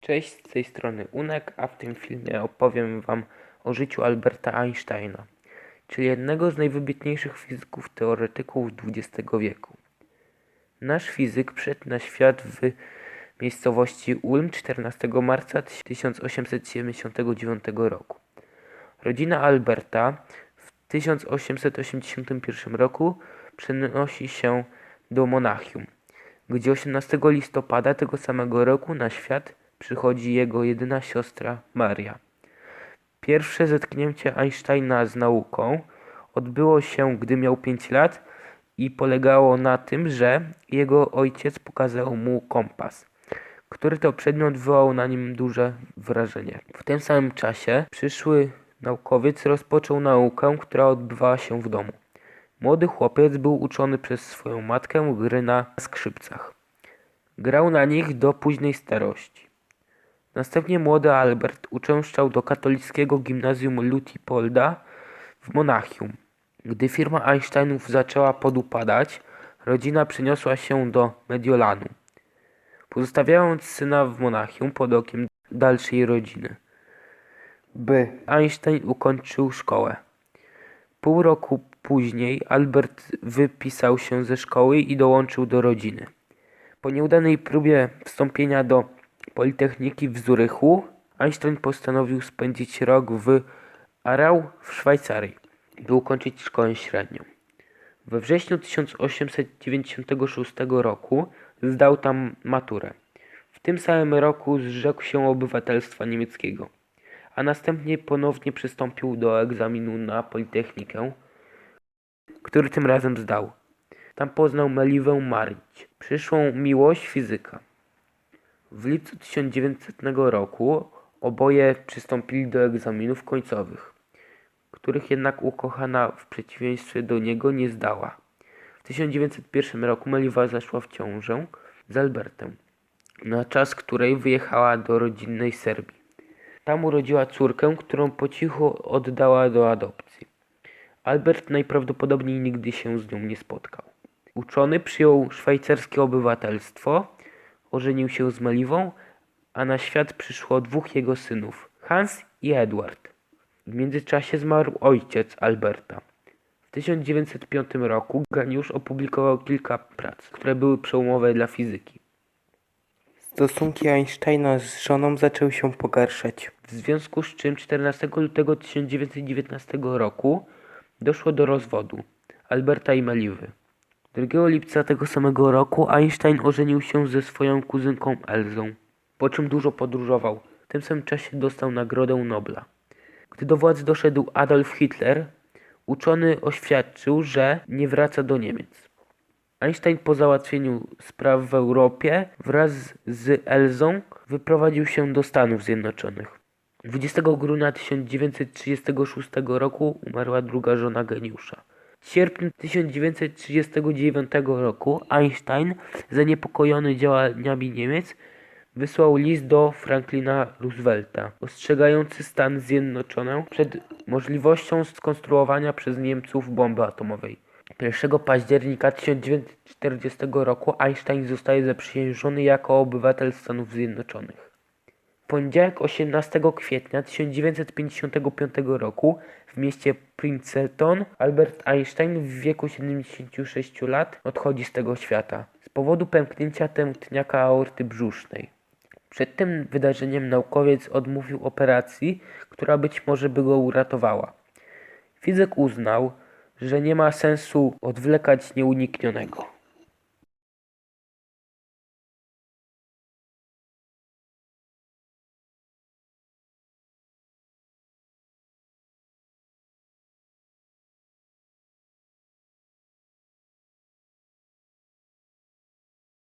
Cześć, z tej strony Unek, a w tym filmie opowiem Wam o życiu Alberta Einsteina, czyli jednego z najwybitniejszych fizyków teoretyków XX wieku. Nasz fizyk przyszedł na świat w miejscowości Ulm 14 marca 1879 roku. Rodzina Alberta w 1881 roku przenosi się do Monachium, gdzie 18 listopada tego samego roku na świat przychodzi jego jedyna siostra Maria. Pierwsze zetknięcie Einsteina z nauką odbyło się, gdy miał 5 lat i polegało na tym, że jego ojciec pokazał mu kompas, który to przedmiot wywołał na nim duże wrażenie. W tym samym czasie przyszły naukowiec rozpoczął naukę, która odbywała się w domu. Młody chłopiec był uczony przez swoją matkę gry na skrzypcach. Grał na nich do późnej starości. Następnie młody Albert uczęszczał do katolickiego gimnazjum Lutipolda w Monachium. Gdy firma Einsteinów zaczęła podupadać, rodzina przeniosła się do Mediolanu, pozostawiając syna w Monachium pod okiem dalszej rodziny. By Einstein ukończył szkołę. Pół roku później Albert wypisał się ze szkoły i dołączył do rodziny. Po nieudanej próbie wstąpienia do Politechniki w Zurychu, Einstein postanowił spędzić rok w Arau w Szwajcarii, by ukończyć szkołę średnią. We wrześniu 1896 roku zdał tam maturę. W tym samym roku zrzekł się obywatelstwa niemieckiego, a następnie ponownie przystąpił do egzaminu na Politechnikę, który tym razem zdał. Tam poznał Meliwę Marić, przyszłą miłość fizyka. W lipcu 1900 roku oboje przystąpili do egzaminów końcowych, których jednak ukochana w przeciwieństwie do niego nie zdała. W 1901 roku Meliwa zaszła w ciążę z Albertem, na czas której wyjechała do rodzinnej Serbii. Tam urodziła córkę, którą po cichu oddała do adopcji. Albert najprawdopodobniej nigdy się z nią nie spotkał. Uczony przyjął szwajcarskie obywatelstwo, ożenił się z Meliwą, a na świat przyszło dwóch jego synów, Hans i Edward. W międzyczasie zmarł ojciec Alberta. W 1905 roku geniusz opublikował kilka prac, które były przełomowe dla fizyki. Stosunki Einsteina z żoną zaczęły się pogarszać. W związku z czym 14 lutego 1919 roku doszło do rozwodu Alberta i Meliwy. 2 lipca tego samego roku Einstein ożenił się ze swoją kuzynką Elzą, po czym dużo podróżował. W tym samym czasie dostał Nagrodę Nobla. Gdy do władzy doszedł Adolf Hitler, uczony oświadczył, że nie wraca do Niemiec. Einstein po załatwieniu spraw w Europie wraz z Elzą wyprowadził się do Stanów Zjednoczonych. 20 grudnia 1936 roku umarła druga żona geniusza. W sierpniu 1939 roku Einstein, zaniepokojony działaniami Niemiec, wysłał list do Franklina Roosevelta, ostrzegający Stany Zjednoczone przed możliwością skonstruowania przez Niemców bomby atomowej. 1 października 1940 roku Einstein zostaje zaprzysiężony jako obywatel Stanów Zjednoczonych. Poniedziałek 18 kwietnia 1955 roku w mieście Princeton Albert Einstein w wieku 76 lat odchodzi z tego świata z powodu pęknięcia tętniaka aorty brzusznej. Przed tym wydarzeniem naukowiec odmówił operacji, która być może by go uratowała. Fizyk uznał, że nie ma sensu odwlekać nieuniknionego.